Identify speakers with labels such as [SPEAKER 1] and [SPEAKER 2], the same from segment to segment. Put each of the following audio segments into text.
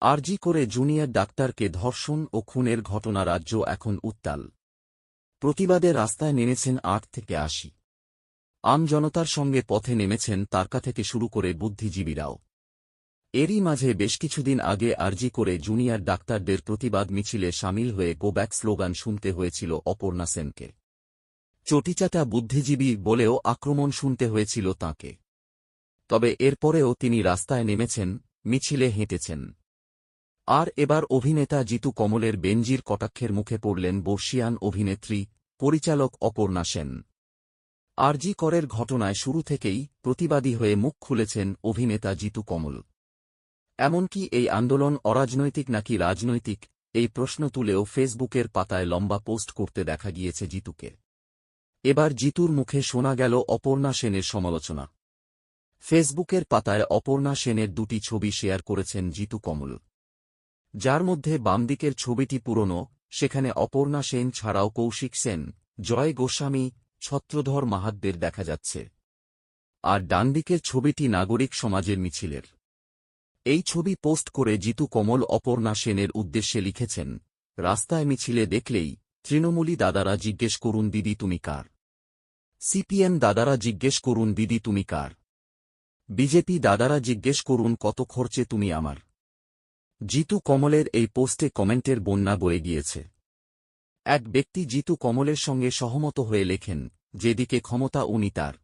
[SPEAKER 1] আরজি করে জুনিয়র ডাক্তারকে ধর্ষণ ও খুনের ঘটনা রাজ্য এখন উত্তাল। প্রতিবাদে রাস্তায় নেমেছেন আট থেকে আশি। আম জনতার সঙ্গে পথে নেমেছেন তারকা থেকে শুরু করে বুদ্ধিজীবীরাও। এরই মাঝে বেশ কিছুদিন আগে আরজি করে জুনিয়র ডাক্তারদের প্রতিবাদ মিছিলে সামিল হয়ে গোব্যাক স্লোগান শুনতে হয়েছিল অপর্ণা সেনকে। চটিচাটা বুদ্ধিজীবী বলেও আক্রমণ শুনতে হয়েছিল তাঁকে। তবে এরপরেও তিনি রাস্তায় নেমেছেন, মিছিলে হেঁটেছেন। আর এবার অভিনেতা জিতু কমলের বেঞ্জির কটাক্ষের মুখে পড়লেন বর্ষিয়ান অভিনেত্রী, পরিচালক অপর্ণা সেন। আরজি করের ঘটনায় শুরু থেকেই প্রতিবাদী হয়ে মুখ খুলেছেন অভিনেতা জিতু কমল। এমনকি এই আন্দোলন অরাজনৈতিক নাকি রাজনৈতিক, এই প্রশ্ন তুলেও ফেসবুকের পাতায় লম্বা পোস্ট করতে দেখা গিয়েছে জিতুকে। এবার জিতুর মুখে শোনা গেল অপর্ণা সেনের সমালোচনা। ফেসবুকের পাতায় অপর্ণা সেনের দুটি ছবি শেয়ার করেছেন জিতু কমল। যার মধ্যে বামদিকের ছবিটি পুরনো, সেখানে অপর্ণা সেন ছাড়াও কৌশিক সেন, জয় গোস্বামী, ছত্রধর মাহাতদের দেখা যাচ্ছে। আর ডানদিকের ছবিটি নাগরিক সমাজের মিছিলের। এই ছবি পোস্ট করে জিতু কমল অপর্ণা সেনের উদ্দেশ্যে লিখেছেন, রাস্তায় মিছিলে দেখলেই তৃণমূলী দাদারা জিজ্ঞেস করুন দিদি তুমি কার? সিপিএম দাদারা জিজ্ঞেস করুন দিদি তুমি কার? বিজেপি দাদারা জিজ্ঞেস করুন কত খরচে তুমি আমার? জিতু কমলের এই পোস্টে কমেন্টের বন্যা বয়ে গিয়েছে। এক ব্যক্তি জিতু কমলের সঙ্গে সহমত হয়ে লেখেন, যেদিকে ক্ষমতা উনি তার।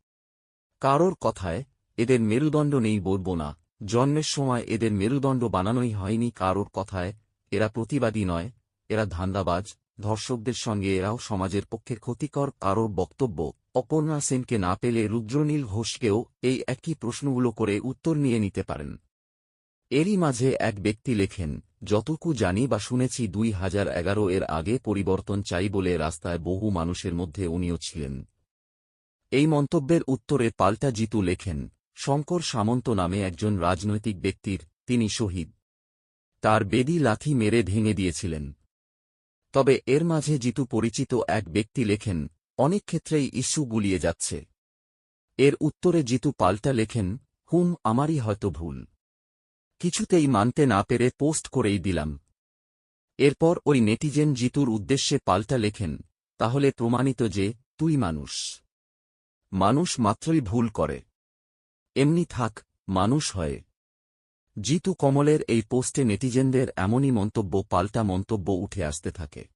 [SPEAKER 1] কারোর কথায়, এদের মেরুদণ্ড নেই বলব না। জন্মের সময় এদের মেরুদণ্ড বানানোই হয়নি কারোর কথায়। এরা প্রতিবাদী নয়, এরা ধান্দাবাজ। ধর্ষকদের সঙ্গে এরাও সমাজের পক্ষে ক্ষতিকর কারোর বক্তব্য। অপর্ণা সেনকে না পেলে রুদ্রনীল ঘোষকেও এই একই প্রশ্নগুলো করে উত্তর নিয়ে নিতে পারেন। এরই মাঝে এক ব্যক্তি লেখেন, যতটুকু জানি বা শুনেছি দুই হাজার এগারো এর আগে পরিবর্তন চাই বলে রাস্তায় বহু মানুষের মধ্যে উনিও ছিলেন। এই মন্তব্যের উত্তরে পাল্টা জিতু লেখেন, শঙ্কর সামন্ত নামে একজন রাজনৈতিক ব্যক্তির তিনি শহীদ। তার বেদি লাথি মেরে ভেঙে দিয়েছিলেন। তবে এর মাঝে জিতু পরিচিত এক ব্যক্তি লেখেন, অনেক ক্ষেত্রেই ইস্যু গুলিয়ে যাচ্ছে। এর উত্তরে জিতু পাল্টা লেখেন, হুম, আমারই হয়তো ভুল। কিছুতেই মানতে না পেরে পোস্ট করেই দিলাম। এরপর ওই নেটিজেন জিতুর উদ্দেশ্যে পাল্টা লেখেন, তাহলে প্রমাণিত যে, তুই মানুষ। মানুষ মাত্রই ভুল করে। এমনি থাক, মানুষ হয়। জিতু কমলের এই পোস্টে নেটিজেনদের এমনই মন্তব্য, পাল্টা মন্তব্য উঠে আসতে থাকে।